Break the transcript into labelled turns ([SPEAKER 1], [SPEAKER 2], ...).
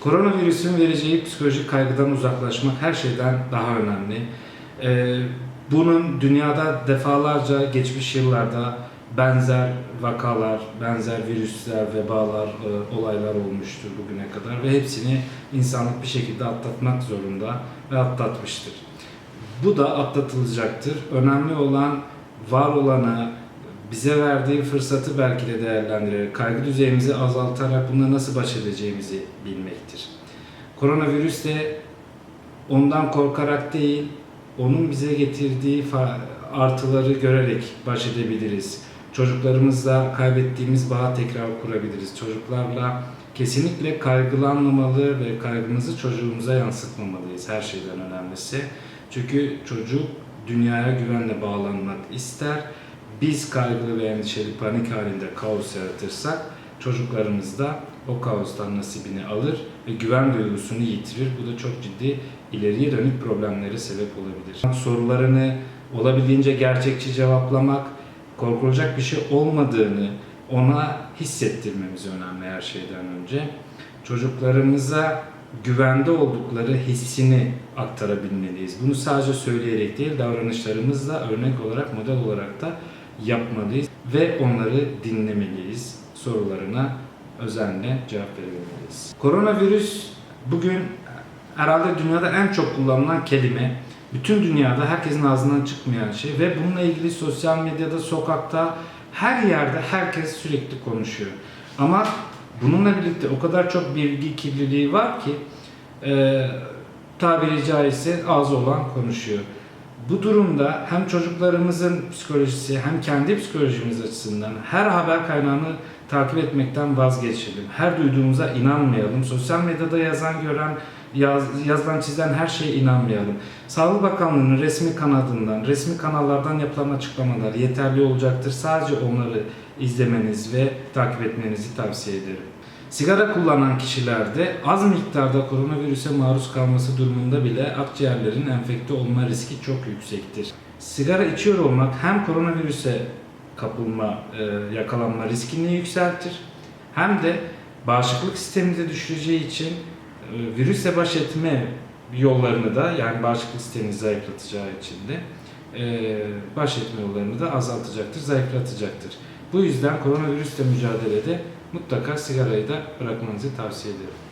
[SPEAKER 1] Koronavirüsün vereceği psikolojik kaygıdan uzaklaşmak her şeyden daha önemli. Ee, bunun dünyada defalarca geçmiş yıllarda benzer vakalar, benzer virüsler, vebalar, e, olaylar olmuştur bugüne kadar ve hepsini insanlık bir şekilde atlatmak zorunda ve atlatmıştır. Bu da atlatılacaktır. Önemli olan var olanı, bize verdiği fırsatı belki de değerlendirerek, kaygı düzeyimizi azaltarak bununla nasıl baş edeceğimizi bilmektir. Koronavirüs de ondan korkarak değil, onun bize getirdiği artıları görerek baş edebiliriz. Çocuklarımızla kaybettiğimiz bağı tekrar kurabiliriz. Çocuklarla kesinlikle kaygılanmamalı ve kaygımızı çocuğumuza yansıtmamalıyız her şeyden önemlisi. Çünkü çocuk dünyaya güvenle bağlanmak ister. Biz kaygılı ve endişeli panik halinde kaos yaratırsak çocuklarımız da o kaostan nasibini alır ve güven duygusunu yitirir. Bu da çok ciddi ileriye dönük problemlere sebep olabilir. Sorularını olabildiğince gerçekçi cevaplamak, korkulacak bir şey olmadığını ona hissettirmemiz önemli her şeyden önce. Çocuklarımıza güvende oldukları hissini aktarabilmeliyiz. Bunu sadece söyleyerek değil, davranışlarımızla örnek olarak, model olarak da yapmalıyız ve onları dinlemeliyiz. Sorularına özenle cevap verebilmeliyiz. Koronavirüs bugün herhalde dünyada en çok kullanılan kelime. Bütün dünyada herkesin ağzından çıkmayan şey ve bununla ilgili sosyal medyada, sokakta, her yerde herkes sürekli konuşuyor. Ama bununla birlikte o kadar çok bilgi kirliliği var ki e, tabiri caizse ağzı olan konuşuyor. Bu durumda hem çocuklarımızın psikolojisi hem kendi psikolojimiz açısından her haber kaynağını takip etmekten vazgeçelim. Her duyduğumuza inanmayalım. Sosyal medyada yazan, gören, yaz, yazılan, çizilen her şeye inanmayalım. Sağlık Bakanlığı'nın resmi kanadından, resmi kanallardan yapılan açıklamalar yeterli olacaktır. Sadece onları izlemeniz ve takip etmenizi tavsiye ederim. Sigara kullanan kişilerde az miktarda koronavirüse maruz kalması durumunda bile akciğerlerin enfekte olma riski çok yüksektir. Sigara içiyor olmak hem koronavirüse kapılma, e, yakalanma riskini yükseltir hem de bağışıklık sistemini düşüreceği için e, virüsle baş etme yollarını da yani bağışıklık sistemini zayıflatacağı için de e, baş etme yollarını da azaltacaktır, zayıflatacaktır. Bu yüzden koronavirüsle mücadelede mutlaka sigarayı da bırakmanızı tavsiye ederim.